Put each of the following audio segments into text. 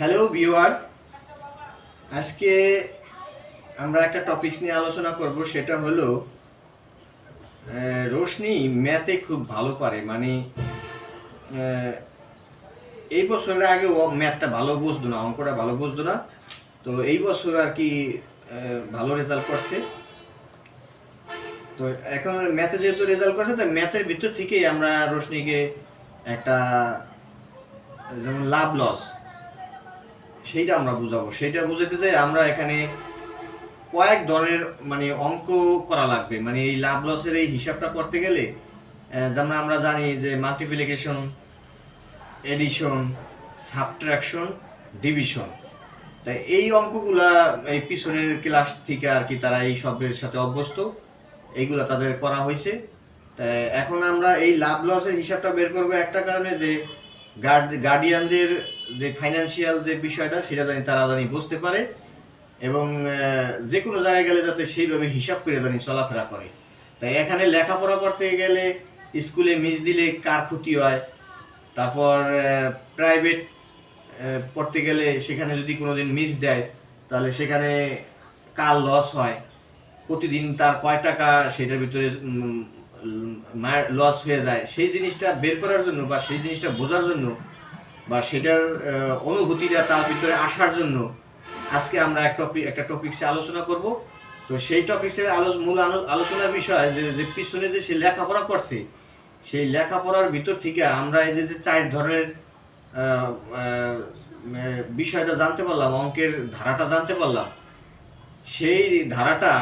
Hello viewer আজকে আমরা একটা টপিকস নিয়ে আলোচনা করব, সেটা হলো রোশনি ম্যাথে খুব ভালো পারে। মানে এই বছরের আগে ও ম্যাথটা ভালো বুঝতো না, অঙ্কটা ভালো বুঝতো না। তো এই বছর আর কি ভালো রেজাল্ট করছে। তো এখন ম্যাথে যেহেতু রেজাল্ট করছে, তো ম্যাথের ভিতর থেকেই আমরা রোশনিকে একটা, যেমন লাভ লস সেইটা আমরা বুঝাবো। সেইটা বুঝাতে চাই আমরা এখানে কয়েক ধরনের মানে অঙ্ক করা লাগবে। মানে এই লাভ লসের এই হিসাবটা করতে গেলে যেমন আমরা জানি যে মাল্টিপ্লিকেশন এডিশন সাবট্রাকশন ডিভিশন তাই এই অঙ্কগুলা এই পিছনের ক্লাস থেকে আর কি তারা এই শব্দের সাথে অভ্যস্ত। এইগুলা তাদের করা হয়েছে তাই এখন আমরা এই লাভ লসের হিসাবটা বের করব একটা কারণে যে গার্ডিয়ানদের যে ফাইন্যান্সিয়াল যে বিষয়টা, সেটা জানি তারা জানি বুঝতে পারে এবং যে কোনো জায়গায় গেলে যাতে সেইভাবে হিসাব করে জানি চলাফেরা করে। তাই এখানে লেখাপড়া করতে গেলে স্কুলে মিস দিলে কার ক্ষতি হয়? তারপর প্রাইভেট পড়তে গেলে সেখানে যদি কোনোদিন মিস দেয়, তাহলে সেখানে কার লস হয়? প্রতিদিন তার কয় টাকা, সেটার ভিতরে লস হয়ে যায়, সেই জিনিসটা বের করার জন্য বা সেই জিনিসটা বোঝার জন্য বা সেটার অনুভূতিটা তার ভিতরে আসার জন্য আজকে আমরা এক টপিক একটা টপিক্সে আলোচনা করব। তো সেই টপিক্সের আলো, মূল আলোচনার বিষয় যে যে পিছনে যে সে লেখাপড়া করছে, সেই লেখাপড়ার ভিতর থেকে আমরা এই যে যে চার ধরনের বিষয়টা জানতে পারলাম, অঙ্কের ধারাটা জানতে পারলাম। সেই ধারাটা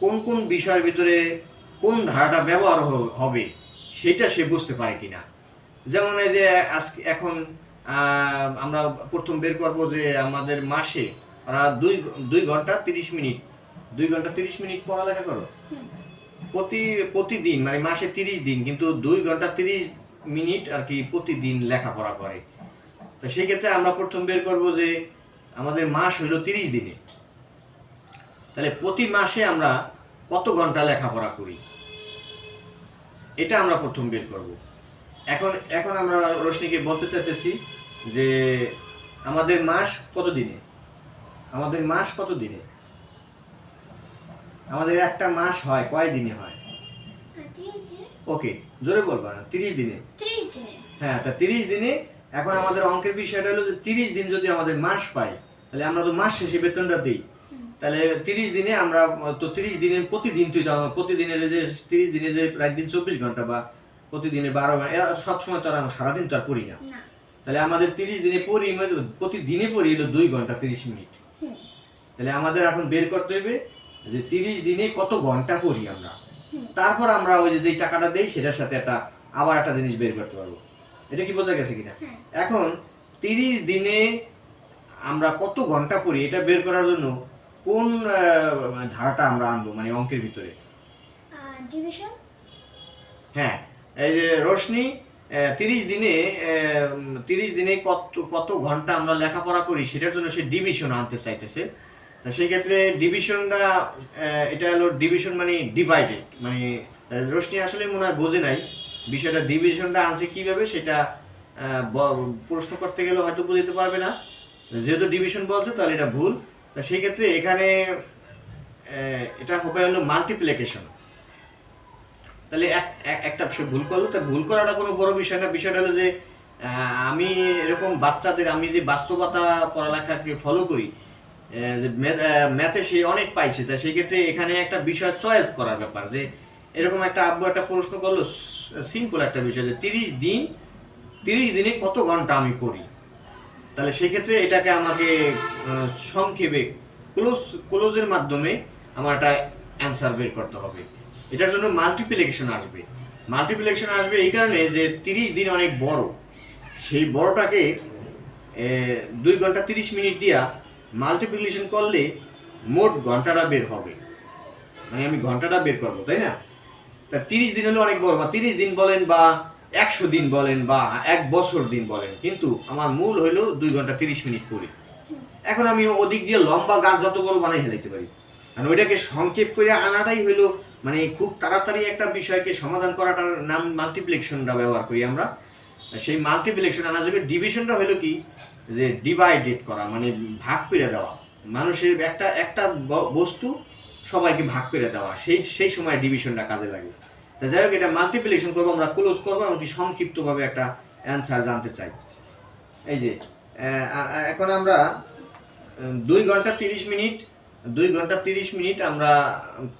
কোন কোন বিষয়ের ভিতরে কোন ধারাটা ব্যবহার হবে সেটা সে বুঝতে পারে কিনা। যেমন এই যে আজকে এখন আমরা প্রথম বের করব যে আমাদের মাসে ওরা দুই দুই ঘণ্টা তিরিশ মিনিট। দুই ঘণ্টা তিরিশ মিনিট পড়ালেখা করো। প্রতি, প্রতিদিন মানে মাসে তিরিশ দিন, কিন্তু দুই ঘণ্টা তিরিশ মিনিট আর কি প্রতিদিন লেখাপড়া করে। তো সেই ক্ষেত্রে আমরা প্রথম বের করব যে আমাদের মাস হইল তিরিশ দিনে। তাহলে প্রতি মাসে আমরা কত ঘণ্টা লেখাপড়া করি? এটা আমরা প্রথম বের করব। এখন এখন আমরা রশ্মিকে বলতে চাইতেছি যে আমাদের মাস কত দিনে? আমাদের মাস কত দিনে? আমাদের একটা মাস হয়, কয় দিনে হয়? ওকে, জোরে বলবা না, তিরিশ দিনে? হ্যাঁ তা তিরিশ দিনে, এখন আমাদের অঙ্কের বিষয়টা হলো যে তিরিশ দিন যদি আমাদের মাস পাই, তাহলে আমরা তো মাস শেষে বেতনটা দিই। তাহলে তিরিশ দিনে আমরা তো তিরিশ দিনের প্রতিদিন তুই প্রতিদিনের যে তিরিশ দিনে যে রাত দিন চব্বিশ ঘণ্টা বা প্রতিদিনে বারো ঘণ্টা সবসময় তো আর আমরা সারাদিন তো আর করি না। তাহলে আমাদের তিরিশ দিনে পড়ি মানে প্রতিদিনে পড়ি এলো দুই ঘণ্টা তিরিশ মিনিট। তাহলে আমাদের এখন বের করতে হবে যে তিরিশ দিনে কত ঘণ্টা পড়ি আমরা। তারপর আমরা ওই যে টাকাটা দেই সেটার সাথে একটা আবার একটা জিনিস বের করতে পারব। এটা কি বোঝা গেছে কিনা? হ্যাঁ। এখন তিরিশ দিনে আমরা কত ঘণ্টা পড়ি এটা বের করার জন্য কোন ধারাটা আমরা আনব মানে অঙ্কের ভিতরে? ডিভিশন? হ্যাঁ এই যে রোশনি তিরিশ দিনে তিরিশ দিনে কত কত ঘণ্টা আমরা লেখাপড়া করি সেটার জন্য সে ডিভিশন আনতে চাইতেছে। তা সেই ক্ষেত্রে ডিভিশনটা এটা হলো ডিভিশন মানে ডিভাইডেড মানে রোশনি আসলে মনে হয় বোঝে নাই বিষয়টা ডিভিশনটা আনছে কীভাবে সেটা প্রশ্ন করতে গেলে হয়তো বুঝতে পারবে না। যেহেতু ডিভিশন বলছে তাহলে এটা ভুল। তা সেই ক্ষেত্রে এখানে এটা হবে হলো মাল্টিপ্লিকেশন তাহলে এক- এক- একটা ভুল করল, তা ভুল করাটা কোনো বড় বিষয় না। বিষয়টা হলো যে আমি এরকম বাচ্চাদের, আমি যে বাস্তবতা পড়ালেখাকে ফলো করি যে ম্যাথে সে অনেক পাইছে, তা সেই ক্ষেত্রে এখানে একটা বিষয় চয়েস করার ব্যাপার, যে এরকম একটা আব্বু একটা প্রশ্ন করল সিম্পল একটা বিষয় যে, তিরিশ দিন, তিরিশ দিনে কত ঘণ্টা আমি পড়ি? তাহলে সেক্ষেত্রে এটাকে আমাকে সংক্ষেপে ক্লোজ ক্লোজের মাধ্যমে আমার একটা অ্যান্সার বের করতে হবে। এটার জন্য মাল্টিপ্লিকেশন আসবে। মাল্টিপ্লিকেশন আসবে এই কারণে যে তিরিশ দিন অনেক বড়। সেই বড়টাকে দুই ঘণ্টা তিরিশ মিনিট দিয়া মাল্টিপ্লিকেশন করলে মোট ঘন্টাটা বের হবে। মানে আমি ঘন্টাটা বের করব, তাই না? তা তিরিশ দিন হলে অনেক বড়, বা তিরিশ দিন বলেন বা একশো দিন বলেন বা এক বছর দিন বলেন, কিন্তু আমার মূল হইল দুই ঘণ্টা তিরিশ মিনিট পড়ি এখন আমি ওদিক দিয়ে লম্বা গাছ যত বড় বানাই ফেলাইতে পারি। কারণ ওইটাকে সংক্ষেপ করে আনাটাই হইল মানে খুব তাড়াতাড়ি একটা বিষয়কে সমাধান করাটার নাম মাল্টিপ্লেকশনটা ব্যবহার করি আমরা। সেই মাল্টিপ্লেকশন আনা যাবে ডিভিশনটা হলো কি? যে ডিভাইডেড করা মানে ভাগ করে দেওয়া। মানুষের একটা একটা বস্তু সবাইকে ভাগ করে দেওয়া। সেই সেই সময় ডিভিশনটা কাজে লাগে। যাই হোক, এটা মাল্টিপ্লিকেশন করব, আমরা ক্লোজ করব, এমনকি সংক্ষিপ্তভাবে একটা অ্যান্সার জানতে চাই। এই যে এখন আমরা দুই ঘণ্টা তিরিশ মিনিট, দুই ঘণ্টা তিরিশ মিনিট আমরা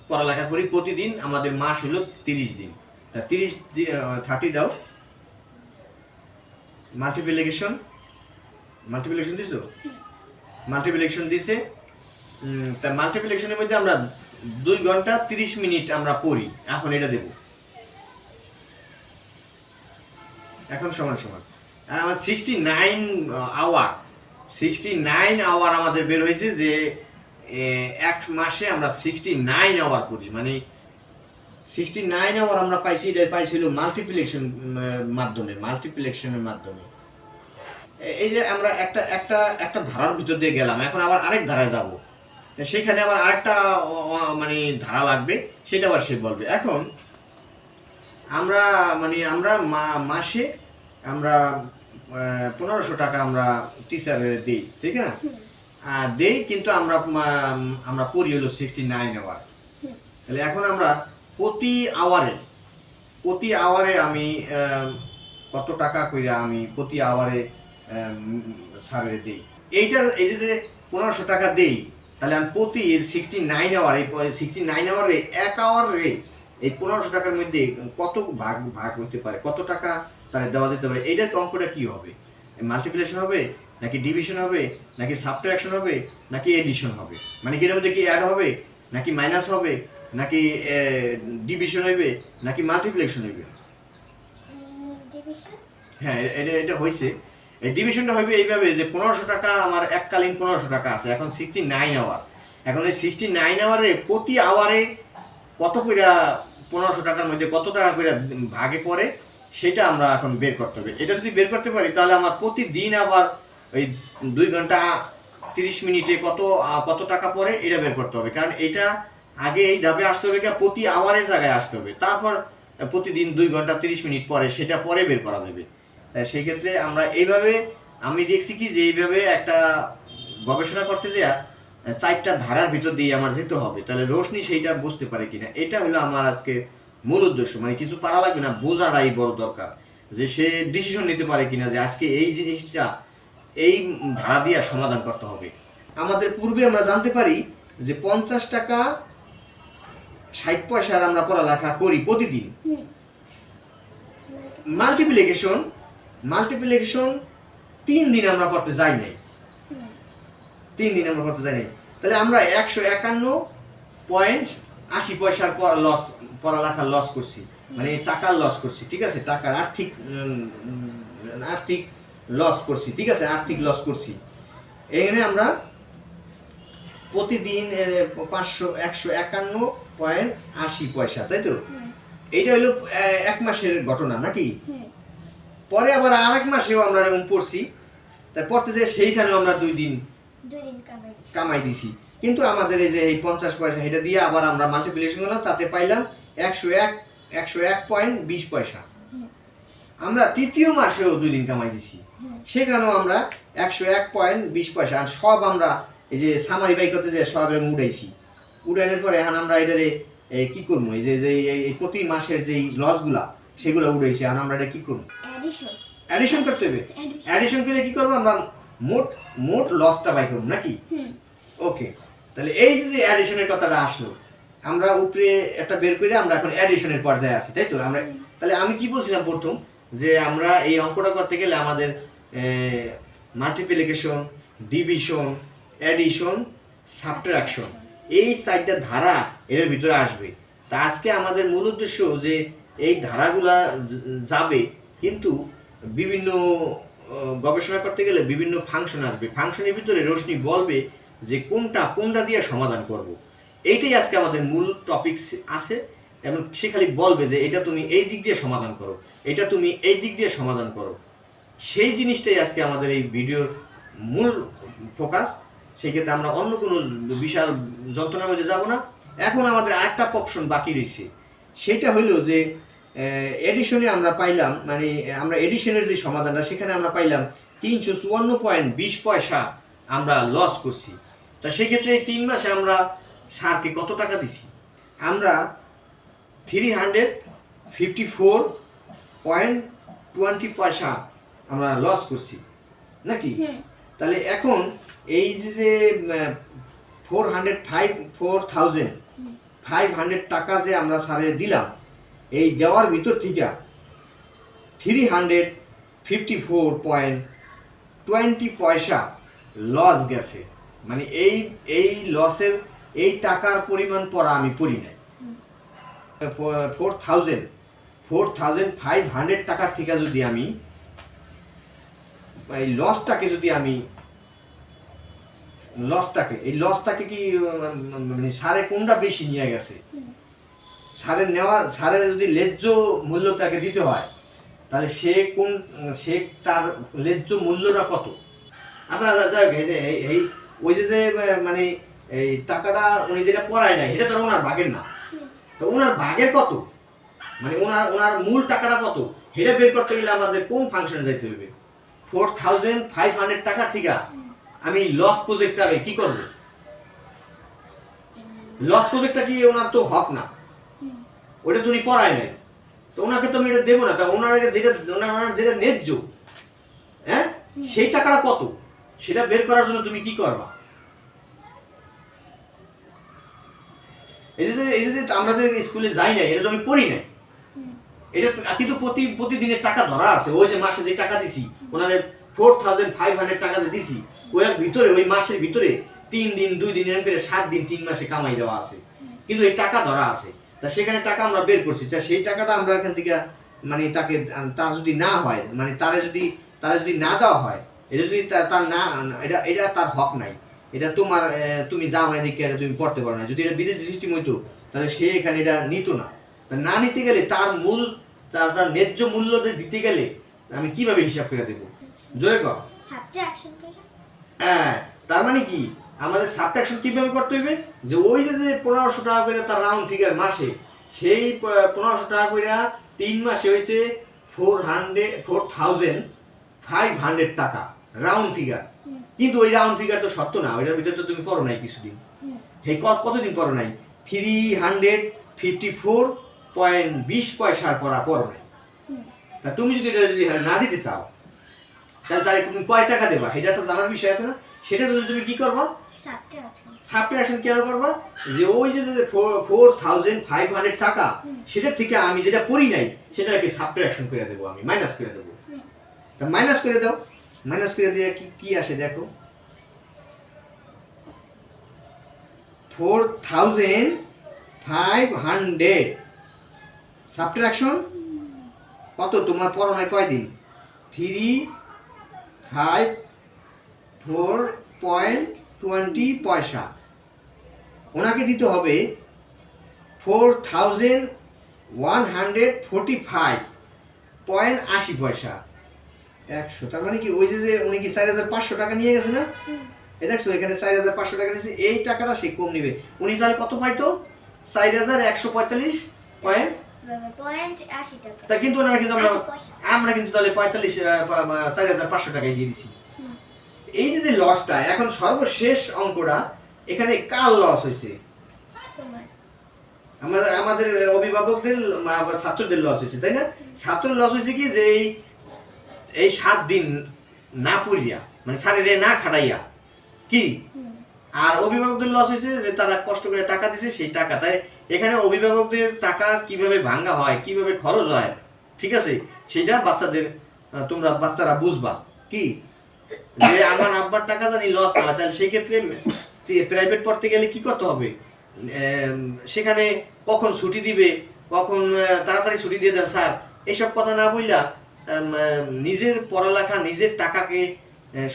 পড়ালেখা করি প্রতিদিন, আমাদের মাস হলো তিরিশ দিন। তা তিরিশ থার্টি দাও। মাল্টিপ্লিকেশন মাল্টিপ্লিকেশন দিছো? মাল্টিপ্লিকেশন দিছে তা মাল্টিপ্লিকেশনের মধ্যে আমরা দুই ঘণ্টা তিরিশ মিনিট আমরা পড়ি, এখন এটা দেব। এখন সমান সমান। আমার sixty nine hour sixty nine hour আমাদের বের হয়েছে যে এক মাসে আমরা সিক্সটি নাইন আওয়ার করি। মানে সিক্সটি নাইন আওয়ার আমরা পাইছি এটা পাইছিল মাল্টিপ্লিকেশন মাধ্যমে মাল্টিপ্লিকেশনের মাধ্যমে। এই যে আমরা একটা একটা একটা ধারার ভিতর দিয়ে গেলাম, এখন আবার আরেক ধারায় যাব। সেখানে আবার আরেকটা মানে ধারা লাগবে, সেটা আবার সে বলবে। এখন আমরা মানে আমরা মাসে আমরা পনেরোশো টাকা আমরা টিচারের দিই, ঠিক না? দেই কিন্তু আমরা আমরা পড়ি হলো সিক্সটি নাইন আওয়ার তাহলে এখন আমরা প্রতি আওয়ারে প্রতি আওয়ারে আমি কত টাকা কইরা আমি প্রতি আওয়ারে সারে দিই। এইটার, এই যে পনেরোশো টাকা দেই, তাহলে আমি প্রতি সিক্সটি নাইন আওয়ার এই সিক্সটি নাইন আওয়ারে এক আওয়ারে এই পনেরোশো টাকার মধ্যে কত ভাগ ভাগ হতে পারে? কত টাকা তাহলে দেওয়া যেতে পারে? এইটার অঙ্কটা কি হবে? মাল্টিপ্লিকেশন হবে নাকি ডিভিশন হবে নাকি সাবট্রাকশন হবে নাকি এডিশন হবে? মানে কি এর মধ্যে কি অ্যাড হবে? নাকি মাইনাস হবে? নাকি ডিভিশন হবে? নাকি মাল্টিপ্লিকেশন হবে? হ্যাঁ এটা এটা হয়েছে এই ডিভিশনটা হবে এইভাবে যে পনেরোশো টাকা আমার এককালীন পনেরোশো টাকা আছে। এখন সিক্সটি নাইন আওয়ার এখন এই সিক্সটি নাইন আওয়ারে প্রতি আওয়ারে কত করে পনেরোশো টাকার মধ্যে কত টাকা করে ভাগে পড়ে সেটা আমরা এখন বের করতে হবে। এটা যদি বের করতে পারি, তাহলে আমার প্রতিদিন আবার ওই দুই ঘণ্টা তিরিশ মিনিটে কত কত টাকা পড়ে, এটা বের করতে হবে। কারণ এটা আগে এই ধাপে আসতে হবে প্রতি আওয়ারের জায়গায় আসতে হবে। তারপর প্রতিদিন দুই ঘণ্টা তিরিশ মিনিট পরে সেটা পরে বের করা যাবে। সেই ক্ষেত্রে আমরা এইভাবে, আমি দেখছি কি যে এইভাবে একটা গবেষণা করতে যে চারটা ধারার ভিতর দিয়ে আমার যেতে হবে তাহলে রোশনি সেইটা বুঝতে পারে কিনা। এটা হলো আমার আজকে মূল উদ্দেশ্য মানে কিছু পারা লাগবে না বোঝাটাই বড় দরকার যে সে ডিসিশন নিতে পারে কিনা যে আজকে এই জিনিসটা এই ধারা দিয়ে সমাধান করতে হবে। আমাদের পূর্বে আমরা জানতে পারি যে পঞ্চাশ টাকা ষাট পয়সার আমরা পড়ালেখা করি প্রতিদিন। মাল্টিপ্লিকেশন মাল্টিপ্লিকেশন তিন দিন আমরা করতে যাই নাই। তিন দিন আমরা যাই নাই। তাহলে আমরা একশো একান্ন পয়েন্ট আশি পয়সার পর লস পড়ালেখার লস করছি। মানে টাকার লস করছি ঠিক আছে? টাকার আর্থিক আর্থিক লস করছি ঠিক আছে? আর্থিক লস করছি। এখানে আমরা প্রতিদিন পাঁচশো একশো একান্ন পয়েন্ট আশি পয়সা তাই তো? হুম এইটা হলো এক মাসের ঘটনা নাকি? পরে আবার আরেক মাসেও আমরা এরকম পড়ছি। তাই পড়তে যে সেইখানেও আমরা দুই দিন কামাই দিছি। কিন্তু আমাদের এই যে এই পঞ্চাশ পয়সা এটা দিয়ে আবার আমরা মাল্টিপ্লিকেশন করলাম তাতে পাইলাম একশো এক একশো এক পয়েন্ট বিশ পয়সা। আমরা তৃতীয় মাসেও দুই দিন কামাই দিছি। সেখানেও আমরা একশো এক পয়েন্ট বিশ পয়সা। আর সব আমরা এই যে সামারি বাই করতে যে সব এরকম উড়াইছি উড়ানোর পরে এখন আমরা এটারে কি করব? এই যে এই- প্রতি মাসের যেই লসগুলা সেগুলো উড়াইছি এখন আমরা এটা কি করব? অ্যাডিশন অ্যাডিশন করতে হবে। অ্যাডিশন করে কি করব? আমরা মোট মোট লসটা বাই করব নাকি? ওকে তাহলে এই যে অ্যাডিশনের কথাটা আসলো আমরা উপরে একটা বের করে আমরা এখন অ্যাডিশনের পর্যায়ে আছি তাই তো? আমরা তাহলে আমি কি বলছিলাম প্রথম? যে আমরা এই অঙ্কটা করতে গেলে আমাদের মাল্টিপ্লিকেশন ডিভিশন অ্যাডিশন সাবট্রাকশন এই চারটা ধারা এর ভিতরে আসবে। তা আজকে আমাদের মূল উদ্দেশ্য যে এই ধারাগুলা যাবে কিন্তু বিভিন্ন গবেষণা করতে গেলে বিভিন্ন ফাংশন আসবে। ফাংশনের ভিতরে রোশনি বলবে যে কোনটা কোনটা দিয়ে সমাধান করব। এইটাই আজকে আমাদের মূল টপিক আছে। এবং সে খালি বলবে যে এটা তুমি এই দিক দিয়ে সমাধান করো, এটা তুমি এই দিক দিয়ে সমাধান করো। সেই জিনিসটাই আজকে আমাদের এই ভিডিওর মূল ফোকাস সেই ক্ষেত্রে আমরা অন্য কোনো বিশাল যন্ত্রণার মধ্যে যাব না। এখন আমাদের আরেকটা অপশন বাকি রয়েছে। সেটা হইল যে এডিশনে আমরা পাইলাম মানে আমরা এডিশনের যে সমাধানটা সেখানে আমরা পাইলাম তিনশো চুয়ান্ন পয়েন্ট বিশ পয়সা আমরা লস করছি। তা সেক্ষেত্রে এই তিন মাসে আমরা সারকে কত টাকা দিছি? আমরা three hundred fifty four point twenty পয়সা আমরা লস করছি নাকি? তাহলে এখন এই যে যে four hundred five four thousand five hundred টাকা যে আমরা সারে দিলাম এই দেওয়ার ভিতর থেকে three hundred fifty four point twenty পয়সা লস গেছে। মানে এই এই লসের এই টাকার পরিমাণ পড়া আমি পড়ি নাই। Four thousand four thousand five hundred টাকার থেকে যদি আমি এই লসটাকে যদি আমি লসটাকে এই লসটাকে কি মানে সারে কোনটা বেশি নিয়ে গেছে? সারের নেওয়া সারের যদি ন্যায্য মূল্য তাকে দিতে হয় তাহলে সে কোন সে তার ন্যায্য মূল্যটা কত? আচ্ছা আচ্ছা যাই হোক, এই যে এই- ওই যে যে মানে এই টাকাটা উনি যেটা পড়ায় নাই এটা তো ওনার ভাগের না। তো ওনার ভাগের কত? মানে ওনার ওনার মূল টাকাটা কত? সেটা বের করতে গেলে আমাদের কোন ফাংশনে যাইতে হবে? ফোর থাউজেন্ড ফাইভ হান্ড্রেড টাকার থেকে আমি লস প্রজেক্টটাকে কি করব? লস প্রজেক্টটা কি ওনার তো হক না। ওটা তো উনি পড়ায় নাই। তো ওনাকে তো আমি এটা দেবো না তা ওনার যেটা ওনার যেটা ন্যায্য হ্যাঁ? সেই টাকাটা কত? সেটা বের করার জন্য তুমি কি করবা? এই যে এই যে যে আমরা যে স্কুলে যাই না এটা তো আমি পড়ি নাই। এটা কিন্তু প্রতি প্রতিদিনের টাকা ধরা আছে। ওই যে মাসে যে টাকা দিছি ওনাদের ফোর থাউজেন্ড ফাইভ হান্ড্রেড টাকা যে দিছি ওই ভিতরে ওই মাসের ভিতরে তিন দিন দুই দিন এরকম করে সাত দিন তিন মাসে কামাই দেওয়া আছে। কিন্তু এই টাকা ধরা আছে। তা সেখানে টাকা আমরা বের করছি। তা সেই টাকাটা আমরা এখান থেকে মানে তাকে তার যদি না হয় মানে তারে যদি তারা যদি না দেওয়া হয় এটা যদি তার না এটা এটা তার হক নাই। এটা তোমার তুমি যাও না দিকে এটা তুমি পড়তে পারো না। যদি এটা বিদেশি সিস্টেম হইতো তাহলে সে এখানে এটা নিত না। তা না নিতে গেলে তার মূল তার তার ন্যায্য মূল্য দিতে গেলে আমি কীভাবে হিসাব করে দেবো? জোরে কর। হ্যাঁ তার মানে কি? আমাদের সাবট্রাকশন কীভাবে করতে হইবে? যে ওই যে যে পনেরোশো টাকা করে তার রাউন্ড ফিগার মাসে সেই পনেরোশো টাকা করে তিন মাসে হয়েছে four hundred four thousand five hundred টাকা রাউন্ড ফিগার কিন্তু ওই রাউন্ড ফিগার তো সত্য না ওইটার ভিতরে তো তুমি পড়ো নাই কিছুদিন। হুম এই কত কতদিন পড়ো নাই? Three hundred fifty four point বিশ পয়সার পড়া পড়ো নাই। তা তুমি যদি এটা যদি না দিতে চাও তাহলে তাহলে তুমি কয় টাকা দেবা? এটা একটা জানার বিষয় আছে না। সেটা জন্য তুমি কি করবা? সাবট্রাকশন কেন করবা? যে ওই যে ফোর থাউজেন্ড ফাইভ হান্ড্রেড টাকা সেটার থেকে আমি যেটা পড়ি নাই সেটাকে সাবট্রাকশন করে দেবো আমি মাইনাস করে দেবো। তা মাইনাস করে দাও। মাইনাস করে দিয়ে কি কি আসে দেখো? Four thousand five hundred subtraction কত তোমার পড়ায় কয়দিন? Three five four point twenty পয়সা। ওনাকে দিতে হবে four thousand one hundred forty five point আশি পয়সা। একশো তার মানে কি ওই যে যে উনি কি চার হাজার পাঁচশো টাকা নিয়ে গেছে না? এ দেখছ এখানে চার হাজার পাঁচশো টাকা নিয়েছে এই টাকাটা সে কম নিবে। উনি তাহলে কত পাইতো? চার হাজার একশো পঁয়তাল্লিশ পয়েন্ট? তা কিন্তু ওনারা কিন্তু আমরা আমরা কিন্তু তাহলে পঁয়তাল্লিশ চার হাজার পাঁচশো টাকায় দিয়ে দিছি। এই যে যে লসটা এখন সর্বশেষ অঙ্কটা এখানে কার লস হয়েছে? আমাদের আমাদের অভিভাবকদের বা ছাত্রদের লস হয়েছে, তাই না? ছাত্রের লস হয়েছে কি? যে এই সাত দিন না পড়িয়া মানে শারীরে না খাটাইয়া কি? আর অভিভাবকদের লস হয়েছে যে তারা কষ্ট করে টাকা দিছে, সেই টাকা। তাই এখানে অভিভাবকদের টাকা কীভাবে ভাঙা হয়, কীভাবে খরচ হয়, ঠিক আছে? সেটা বাচ্চাদের তোমরা, বাচ্চারা বুঝবা, কি? যে আমার আব্বার টাকা জানি লস না, তাহলে সেই ক্ষেত্রে প্রাইভেট পড়তে গেলে কি করতে হবে? সেখানে কখন ছুটি দিবে? কখন তাড়াতাড়ি ছুটি দিয়ে দেন, স্যার? কথা না বললা নিজের পড়ালেখা, নিজের টাকাকে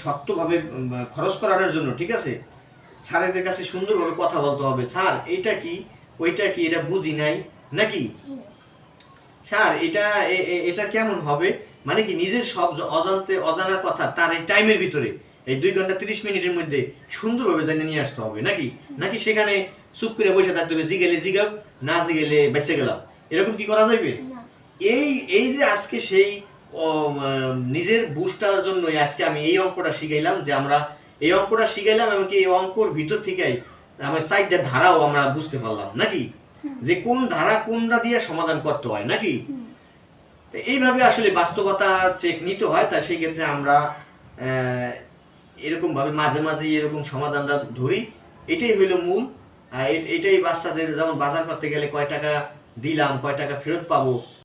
শক্তভাবে খরচ করানোর জন্য, ঠিক আছে? স্যারেদের কাছে সুন্দরভাবে কথা বলতে হবে। স্যার এইটা কি? ওইটা কি? এটা বুঝি নাই? নাকি? স্যার, এটা এটা কেমন হবে? মানে কি নিজের সব অজান্তে অজানার কথা তার এই টাইমের ভিতরে এই দুই ঘণ্টা তিরিশ মিনিটের মধ্যে সুন্দরভাবে জানিয়ে নিয়ে আসতে হবে নাকি? নাকি সেখানে চুপ করে বসে থাকতে হবে জিগেলে জিগাও না জিগেলে বেঁচে গেলাম। এরকম কি করা যাবে এই এই যে আজকে সেই নিজের বুঝটার জন্য আজকে আমি এই অঙ্কটা শিখাইলাম যে আমরা এই অঙ্কটা শিখাইলাম এমনকি এই অঙ্কর ভিতর থেকে আমার সাইডটা ধারাও আমরা বুঝতে পারলাম নাকি? যে কোন ধারা কোনটা দিয়ে সমাধান করতে হয় নাকি? তো এইভাবে আসলে বাস্তবতার চেক নিতে হয় তা সেই ক্ষেত্রে আমরা আহ, এরকম ভাবে মাঝে মাঝে এরকম সমাধানটা ধরি। এটাই হলো মূল। আর এটাই বাচ্চাদের যেমন বাজার করতে গেলে কয় টাকা দিলাম কয় টাকা ফেরত পাবো